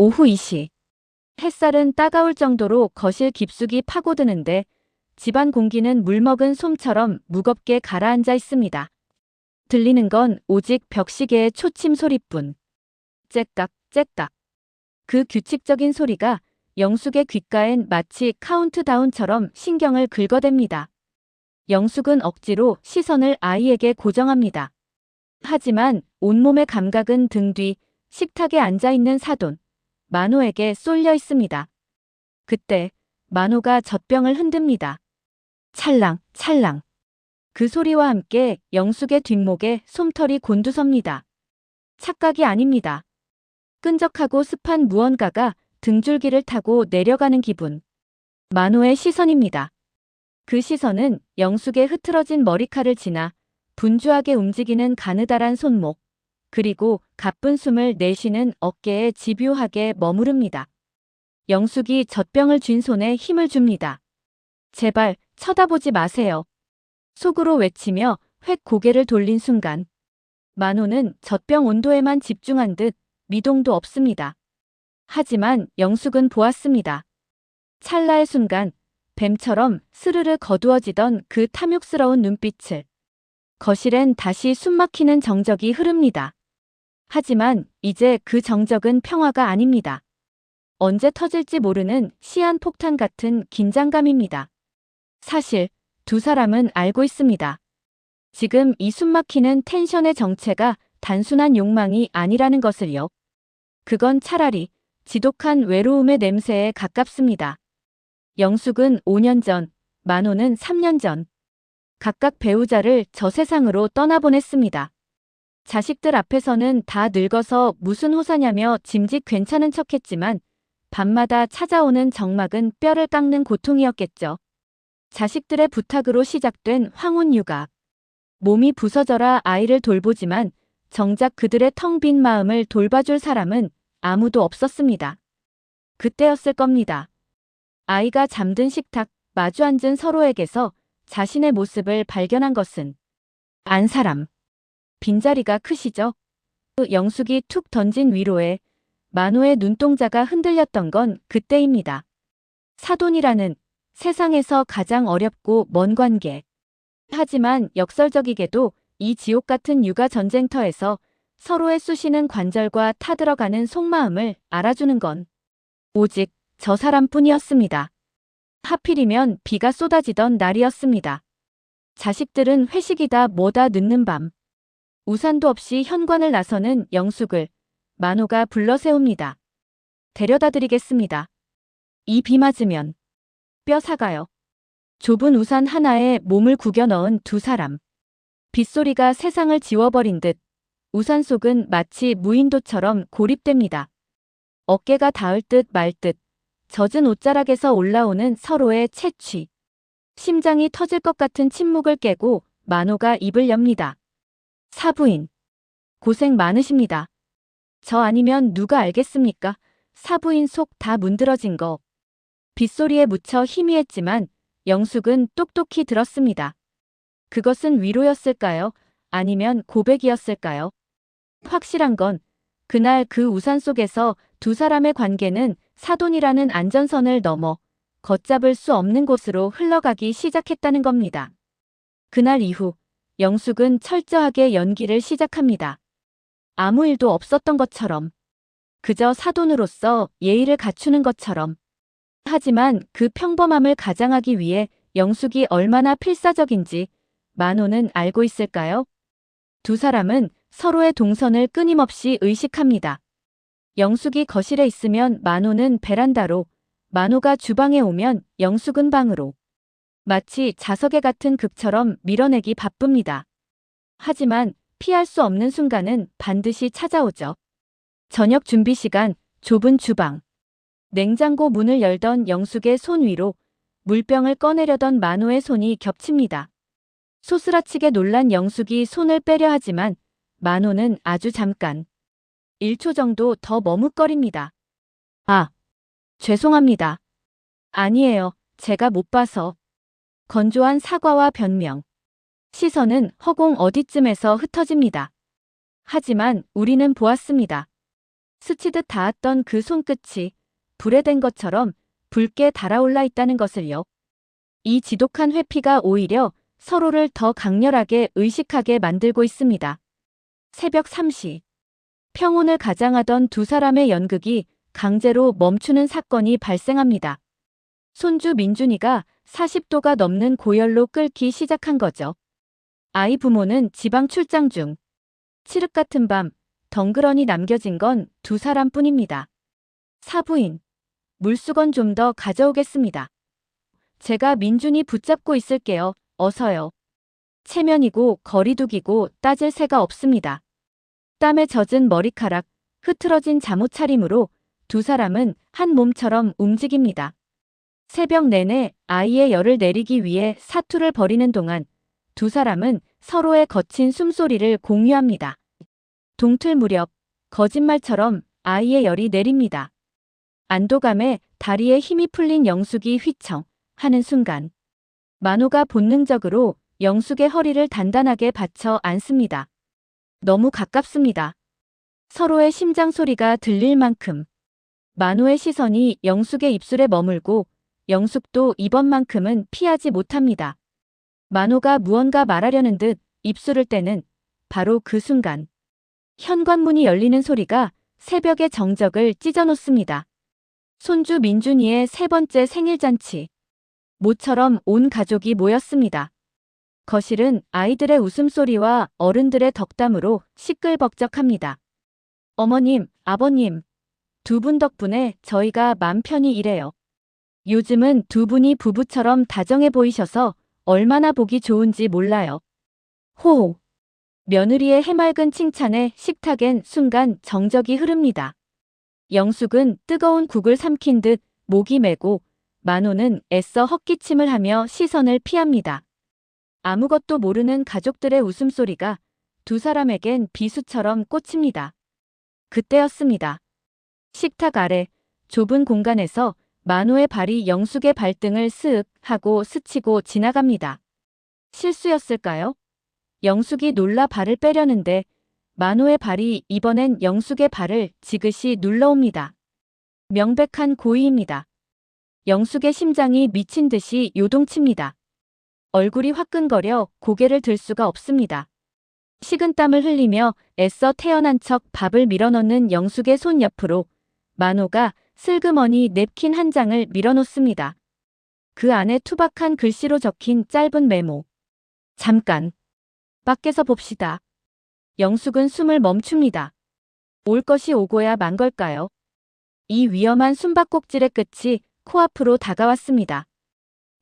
오후 2시. 햇살은 따가울 정도로 거실 깊숙이 파고드는데 집안 공기는 물먹은 솜처럼 무겁게 가라앉아 있습니다. 들리는 건 오직 벽시계의 초침 소리뿐. 째깍, 째깍. 그 규칙적인 소리가 영숙의 귓가엔 마치 카운트다운처럼 신경을 긁어댑니다. 영숙은 억지로 시선을 아이에게 고정합니다. 하지만 온몸의 감각은 등 뒤 식탁에 앉아있는 사돈, 만호에게 쏠려 있습니다. 그때 만호가 젖병을 흔듭니다. 찰랑, 찰랑. 그 소리와 함께 영숙의 뒷목에 솜털이 곤두섭니다. 착각이 아닙니다. 끈적하고 습한 무언가가 등줄기를 타고 내려가는 기분. 만호의 시선입니다. 그 시선은 영숙의 흐트러진 머리칼을 지나 분주하게 움직이는 가느다란 손목, 그리고 가쁜 숨을 내쉬는 어깨에 집요하게 머무릅니다. 영숙이 젖병을 쥔 손에 힘을 줍니다. 제발 쳐다보지 마세요. 속으로 외치며 획 고개를 돌린 순간 만호는 젖병 온도에만 집중한 듯 미동도 없습니다. 하지만 영숙은 보았습니다. 찰나의 순간 뱀처럼 스르르 거두어지던 그 탐욕스러운 눈빛을 거실엔 다시 숨막히는 정적이 흐릅니다. 하지만 이제 그 정적은 평화가 아닙니다. 언제 터질지 모르는 시한 폭탄 같은 긴장감입니다. 사실 두 사람은 알고 있습니다. 지금 이 숨막히는 텐션의 정체가 단순한 욕망이 아니라는 것을요. 그건 차라리 지독한 외로움의 냄새에 가깝습니다. 영숙은 5년 전, 만호는 3년 전. 각각 배우자를 저 세상으로 떠나보냈습니다. 자식들 앞에서는 다 늙어서 무슨 호사냐며 짐짓 괜찮은 척했지만 밤마다 찾아오는 정막은 뼈를 깎는 고통이었겠죠. 자식들의 부탁으로 시작된 황혼 육아. 몸이 부서져라 아이를 돌보지만 정작 그들의 텅 빈 마음을 돌봐줄 사람은 아무도 없었습니다. 그때였을 겁니다. 아이가 잠든 식탁 마주 앉은 서로에게서 자신의 모습을 발견한 것은 안 사람. 빈자리가 크시죠? 그 영숙이 툭 던진 위로에 만호의 눈동자가 흔들렸던 건 그때입니다. 사돈이라는 세상에서 가장 어렵고 먼 관계. 하지만 역설적이게도 이 지옥 같은 육아 전쟁터에서 서로의 쑤시는 관절과 타들어가는 속마음을 알아주는 건 오직 저 사람뿐이었습니다. 하필이면 비가 쏟아지던 날이었습니다. 자식들은 회식이다 뭐다 늦는 밤. 우산도 없이 현관을 나서는 영숙을 만호가 불러 세웁니다. 데려다 드리겠습니다. 이 비 맞으면 뼈 사가요. 좁은 우산 하나에 몸을 구겨 넣은 두 사람. 빗소리가 세상을 지워버린 듯 우산 속은 마치 무인도처럼 고립됩니다. 어깨가 닿을 듯 말 듯 젖은 옷자락에서 올라오는 서로의 채취. 심장이 터질 것 같은 침묵을 깨고 만호가 입을 엽니다. 사부인. 고생 많으십니다. 저 아니면 누가 알겠습니까? 사부인 속 다 문드러진 거. 빗소리에 묻혀 희미했지만 영숙은 똑똑히 들었습니다. 그것은 위로였을까요? 아니면 고백이었을까요? 확실한 건 그날 그 우산 속에서 두 사람의 관계는 사돈이라는 안전선을 넘어 걷잡을 수 없는 곳으로 흘러가기 시작했다는 겁니다. 그날 이후 영숙은 철저하게 연기를 시작합니다. 아무 일도 없었던 것처럼. 그저 사돈으로서 예의를 갖추는 것처럼. 하지만 그 평범함을 가장하기 위해 영숙이 얼마나 필사적인지 만호는 알고 있을까요? 두 사람은 서로의 동선을 끊임없이 의식합니다. 영숙이 거실에 있으면 만호는 베란다로, 만호가 주방에 오면 영숙은 방으로. 마치 자석에 같은 극처럼 밀어내기 바쁩니다. 하지만 피할 수 없는 순간은 반드시 찾아오죠. 저녁 준비 시간, 좁은 주방. 냉장고 문을 열던 영숙의 손 위로 물병을 꺼내려던 만호의 손이 겹칩니다. 소스라치게 놀란 영숙이 손을 빼려 하지만 만호는 아주 잠깐 1초 정도 더 머뭇거립니다. 아, 죄송합니다. 아니에요. 제가 못 봐서. 건조한 사과와 변명. 시선은 허공 어디쯤에서 흩어집니다. 하지만 우리는 보았습니다. 스치듯 닿았던 그 손끝이 불에 댄 것처럼 붉게 달아올라 있다는 것을요. 이 지독한 회피가 오히려 서로를 더 강렬하게 의식하게 만들고 있습니다. 새벽 3시. 평온을 가장하던 두 사람의 연극이 강제로 멈추는 사건이 발생합니다. 손주 민준이가 40도가 넘는 고열로 끓기 시작한 거죠. 아이 부모는 지방 출장 중. 칠흑 같은 밤, 덩그러니 남겨진 건 두 사람뿐입니다. 사부인. 물수건 좀 더 가져오겠습니다. 제가 민준이 붙잡고 있을게요. 어서요. 체면이고 거리두기고 따질 새가 없습니다. 땀에 젖은 머리카락, 흐트러진 잠옷 차림으로 두 사람은 한 몸처럼 움직입니다. 새벽 내내 아이의 열을 내리기 위해 사투를 벌이는 동안 두 사람은 서로의 거친 숨소리를 공유합니다. 동틀 무렵 거짓말처럼 아이의 열이 내립니다. 안도감에 다리에 힘이 풀린 영숙이 휘청 하는 순간 만호가 본능적으로 영숙의 허리를 단단하게 받쳐 안습니다. 너무 가깝습니다. 서로의 심장 소리가 들릴 만큼 만호의 시선이 영숙의 입술에 머물고 영숙도 이번만큼은 피하지 못합니다. 만호가 무언가 말하려는 듯 입술을 떼는 바로 그 순간 현관문이 열리는 소리가 새벽의 정적을 찢어놓습니다. 손주 민준이의 세 번째 생일잔치. 모처럼 온 가족이 모였습니다. 거실은 아이들의 웃음소리와 어른들의 덕담으로 시끌벅적합니다. 어머님, 아버님, 두 분 덕분에 저희가 맘 편히 일해요. 요즘은 두 분이 부부처럼 다정해 보이셔서 얼마나 보기 좋은지 몰라요. 호호. 며느리의 해맑은 칭찬에 식탁엔 순간 정적이 흐릅니다. 영숙은 뜨거운 국을 삼킨 듯 목이 메고 만호는 애써 헛기침을 하며 시선을 피합니다. 아무것도 모르는 가족들의 웃음소리가 두 사람에겐 비수처럼 꽂힙니다. 그때였습니다. 식탁 아래 좁은 공간에서 만호의 발이 영숙의 발등을 쓱 하고 스치고 지나갑니다. 실수였을까요? 영숙이 놀라 발을 빼려는데 만호의 발이 이번엔 영숙의 발을 지그시 눌러옵니다. 명백한 고의입니다. 영숙의 심장이 미친 듯이 요동칩니다. 얼굴이 화끈거려 고개를 들 수가 없습니다. 식은땀을 흘리며 애써 태어난 척 밥을 밀어넣는 영숙의 손 옆으로 만호가 슬그머니 냅킨 한 장을 밀어놓습니다. 그 안에 투박한 글씨로 적힌 짧은 메모. 잠깐. 밖에서 봅시다. 영숙은 숨을 멈춥니다. 올 것이 오고야 만 걸까요? 이 위험한 숨바꼭질의 끝이 코앞으로 다가왔습니다.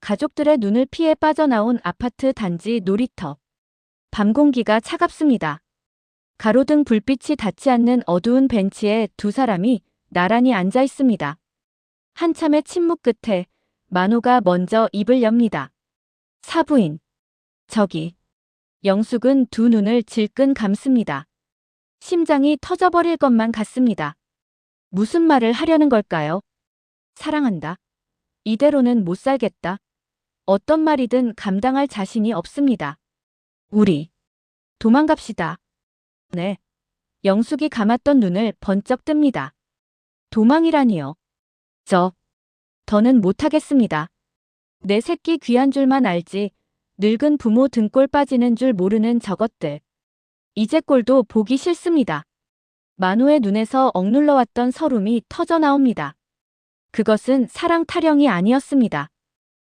가족들의 눈을 피해 빠져나온 아파트 단지 놀이터. 밤 공기가 차갑습니다. 가로등 불빛이 닿지 않는 어두운 벤치에 두 사람이 나란히 앉아 있습니다. 한참의 침묵 끝에 만호가 먼저 입을 엽니다. 사부인. 저기. 영숙은 두 눈을 질끈 감습니다. 심장이 터져버릴 것만 같습니다. 무슨 말을 하려는 걸까요? 사랑한다. 이대로는 못 살겠다. 어떤 말이든 감당할 자신이 없습니다. 우리. 도망갑시다. 네. 영숙이 감았던 눈을 번쩍 뜹니다. 도망이라니요. 저. 더는 못하겠습니다. 내 새끼 귀한 줄만 알지. 늙은 부모 등골 빠지는 줄 모르는 저것들. 이제 꼴도 보기 싫습니다. 만호의 눈에서 억눌러왔던 서름이 터져 나옵니다. 그것은 사랑 타령이 아니었습니다.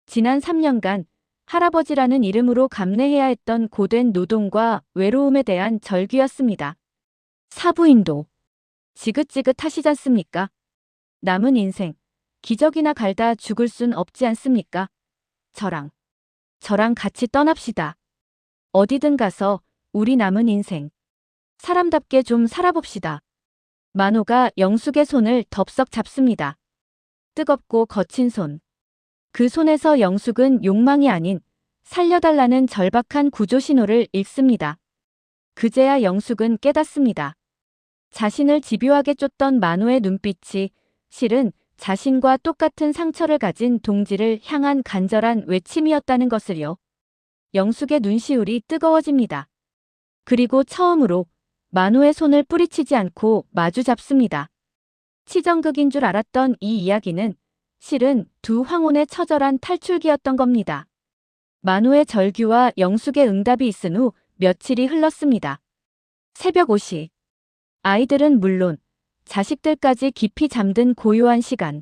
지난 3년간 할아버지라는 이름으로 감내해야 했던 고된 노동과 외로움에 대한 절규였습니다. 사부인도 지긋지긋하시잖습니까? 남은 인생, 기적이나 갈다 죽을 순 없지 않습니까? 저랑, 저랑 같이 떠납시다. 어디든 가서 우리 남은 인생, 사람답게 좀 살아봅시다. 만호가 영숙의 손을 덥석 잡습니다. 뜨겁고 거친 손. 그 손에서 영숙은 욕망이 아닌 살려달라는 절박한 구조 신호를 읽습니다. 그제야 영숙은 깨닫습니다. 자신을 집요하게 쫓던 만호의 눈빛이 실은 자신과 똑같은 상처를 가진 동지를 향한 간절한 외침이었다는 것을요. 영숙의 눈시울이 뜨거워집니다. 그리고 처음으로 만호의 손을 뿌리치지 않고 마주 잡습니다. 치정극인 줄 알았던 이 이야기는 실은 두 황혼의 처절한 탈출기였던 겁니다. 만호의 절규와 영숙의 응답이 있은 후 며칠이 흘렀습니다. 새벽 5시. 아이들은 물론 자식들까지 깊이 잠든 고요한 시간.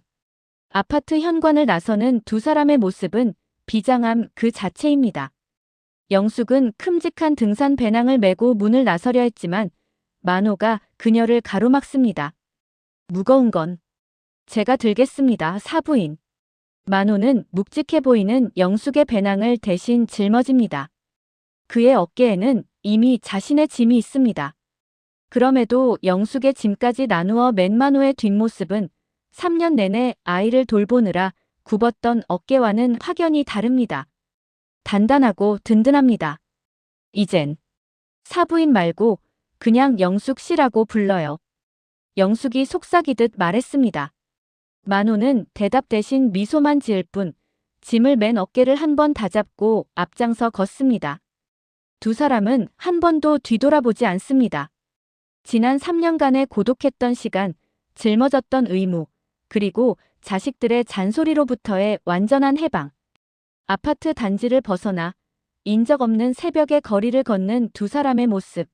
아파트 현관을 나서는 두 사람의 모습은 비장함 그 자체입니다. 영숙은 큼직한 등산 배낭을 메고 문을 나서려 했지만 만호가 그녀를 가로막습니다. 무거운 건 제가 들겠습니다, 사부인. 만호는 묵직해 보이는 영숙의 배낭을 대신 짊어집니다. 그의 어깨에는 이미 자신의 짐이 있습니다. 그럼에도 영숙의 짐까지 나누어 맨 만호의 뒷모습은 3년 내내 아이를 돌보느라 굽었던 어깨와는 확연히 다릅니다. 단단하고 든든합니다. 이젠 사부인 말고 그냥 영숙 씨라고 불러요. 영숙이 속삭이듯 말했습니다. 만호는 대답 대신 미소만 지을 뿐 짐을 맨 어깨를 한 번 다잡고 앞장서 걷습니다. 두 사람은 한 번도 뒤돌아보지 않습니다. 지난 3년간의 고독했던 시간, 짊어졌던 의무, 그리고 자식들의 잔소리로부터의 완전한 해방. 아파트 단지를 벗어나 인적 없는 새벽의 거리를 걷는 두 사람의 모습.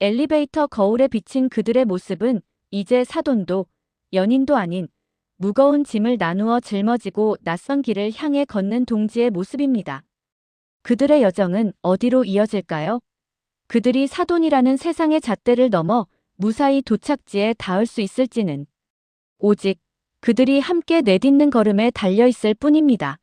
엘리베이터 거울에 비친 그들의 모습은 이제 사돈도 연인도 아닌 무거운 짐을 나누어 짊어지고 낯선 길을 향해 걷는 동지의 모습입니다. 그들의 여정은 어디로 이어질까요? 그들이 사돈이라는 세상의 잣대를 넘어 무사히 도착지에 닿을 수 있을지는 오직 그들이 함께 내딛는 걸음에 달려 있을 뿐입니다.